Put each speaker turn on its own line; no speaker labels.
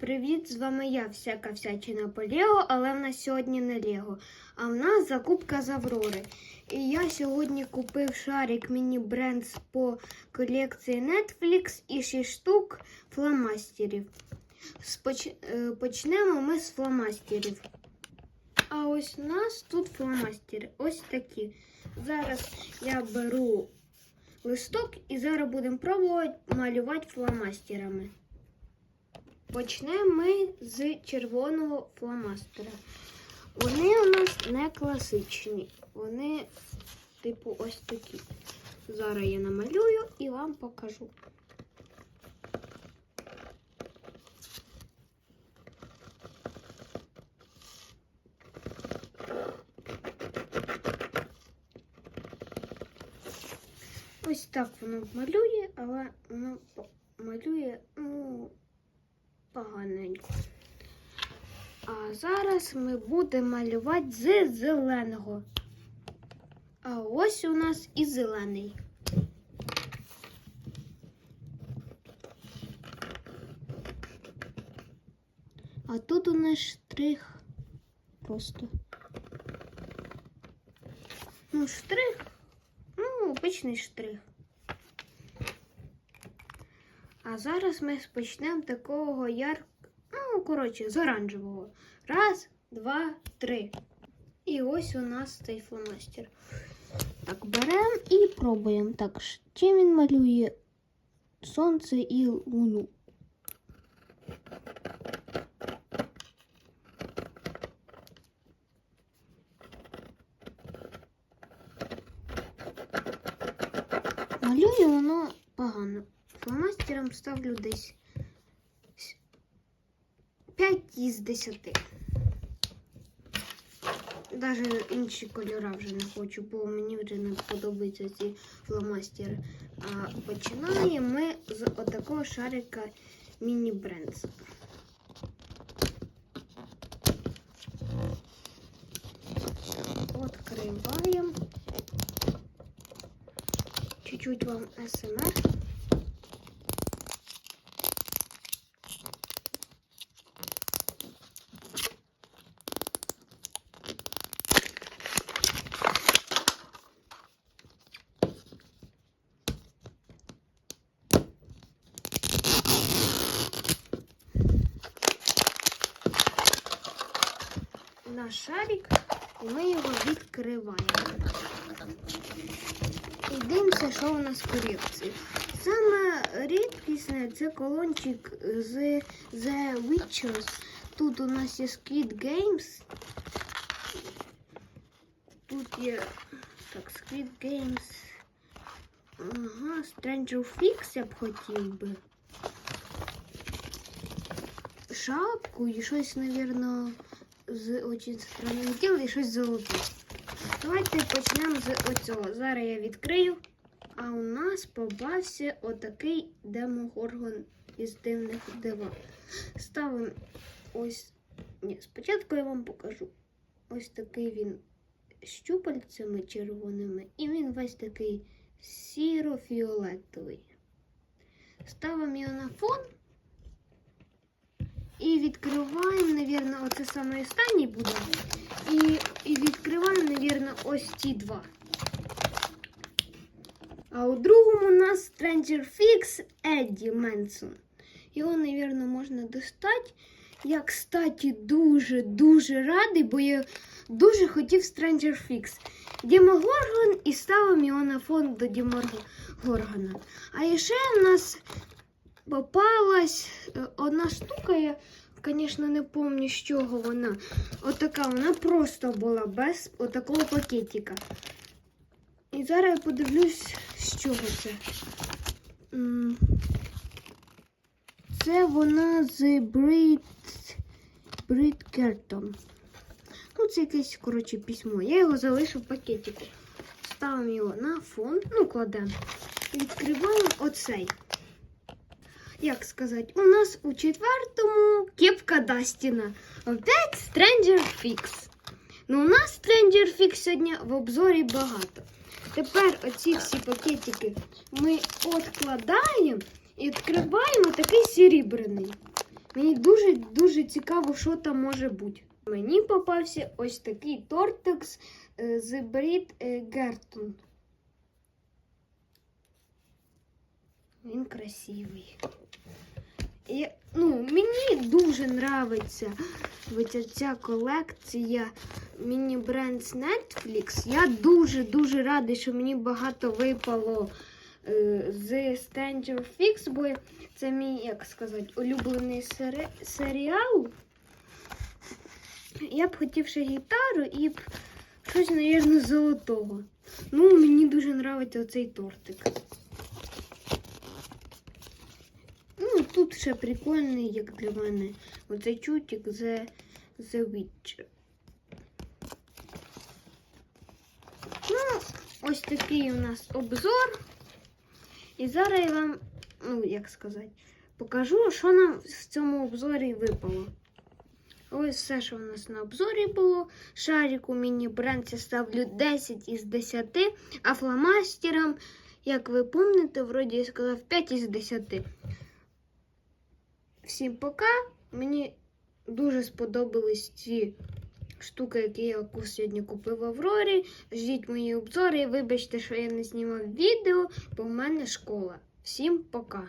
привіт! З вами я, всяка всячина по Лего, але в нас сьогодні не Лего, а в нас закупка з Аврори. І я сьогодні купив шарик міні Брендс по колекції Netflix і 6 штук фломастерів. Споч... е, Почнемо ми з фломастерів. А ось у нас тут фломастери. Ось такі. Зараз я беру листок і зараз будемо пробувати малювати фломастерами. Почнемо ми з червоного фломастера. Вони у нас не класичні. Вони, типу, ось такі. Зараз я намалюю і вам покажу. Ось так воно малює, але воно малює, ну, поганенько. А зараз ми будемо малювати з зеленого. А ось у нас і зелений. А тут у нас штрих просто. Ну, штрих, ну, обичний штрих. А зараз ми почнемо такого яр... Коротше, з оранжевого. Раз, два, три. І ось у нас цей фломастер. Так, беремо і пробуємо. Так, чим він малює сонце і луну. Малює воно погано. Фломастером ставлю десь 5 із 10. Даже інші кольори вже не хочу, бо мені вже не подобаються ці фломастери. А починаємо ми з отакого шарика Міні Брендс. Откриваємо. Чуть-чуть вам СМР. Наш шарик, і ми його відкриваємо. І дивимося, що у нас в колекції. Саме рідкісне це колончик з The Witchers. Тут у нас є Squid Games. Тут є так, Squid Games. Ага, Stranger Fix я б хотів би. Шапку і щось, мабуть, з очень странних діл і щось золоте. Давайте почнемо з оцього. Зараз я відкрию. А у нас попався отакий демогоргон із дивних дива. Ставимо ось. Ні, спочатку я вам покажу. Ось такий він з щупальцями червоними, і він весь такий сіро-фіолетовий. Ставимо його на фон. І відкриваємо, навірно, оце саме останній буде. І, і відкриваємо, навірно, ось ці два. А у другому у нас Stranger Fix Едді Менсон. Його, навірно, можна достати. Я, кстати, дуже-дуже радий, бо я дуже хотів Stranger Fix. Дімогоргон і ставимо його на фон до Дімогоргона. А ще в нас попалась е, одна штука, я, звісно, не пам'ятаю, з чого вона. Отака вона просто була без отакого пакетика. І зараз я подивлюсь, з чого це. Це вона з Брит... Бриткертон. Ну, це якесь, коротше, письмо. Я його залишу в пакетику. Ставимо його на фон, ну, кладемо. Відкриваємо оцей як сказати, у нас у четвертому кепка Дастіна. Опять Stranger Fix. Ну, у нас Stranger Fix сьогодні в обзорі багато. Тепер оці всі пакетики ми відкладаємо і відкриваємо такий серебряний. Мені дуже-дуже цікаво, що там може бути. Мені попався ось такий тортекс е, з брід Гертон. Він красивий. І, ну, мені дуже подобається ця колекція міні-бренд Netflix. Я дуже-дуже радий, що мені багато випало е, з Stranger Things, бо це мій, як сказати, улюблений сери- серіал. Я б хотів ще гітару і б щось, мабуть, золотого. Ну, мені дуже подобається оцей тортик. Ну, тут ще прикольний, як для мене, оцей чутик The, The Witcher. Ну, ось такий у нас обзор. І зараз я вам, ну, як сказати, покажу, що нам в цьому обзорі випало. Ось все, що у нас на обзорі було. Шарику міні-бренд я ставлю 10 із 10, а фломастерам, як ви пам'ятаєте, вроді я сказав 5 із 10. Всім пока. Мені дуже сподобались ці штуки, які я сьогодні купив в Аврорі. Ждіть мої обзори. Вибачте, що я не знімав відео, бо в мене школа. Всім пока.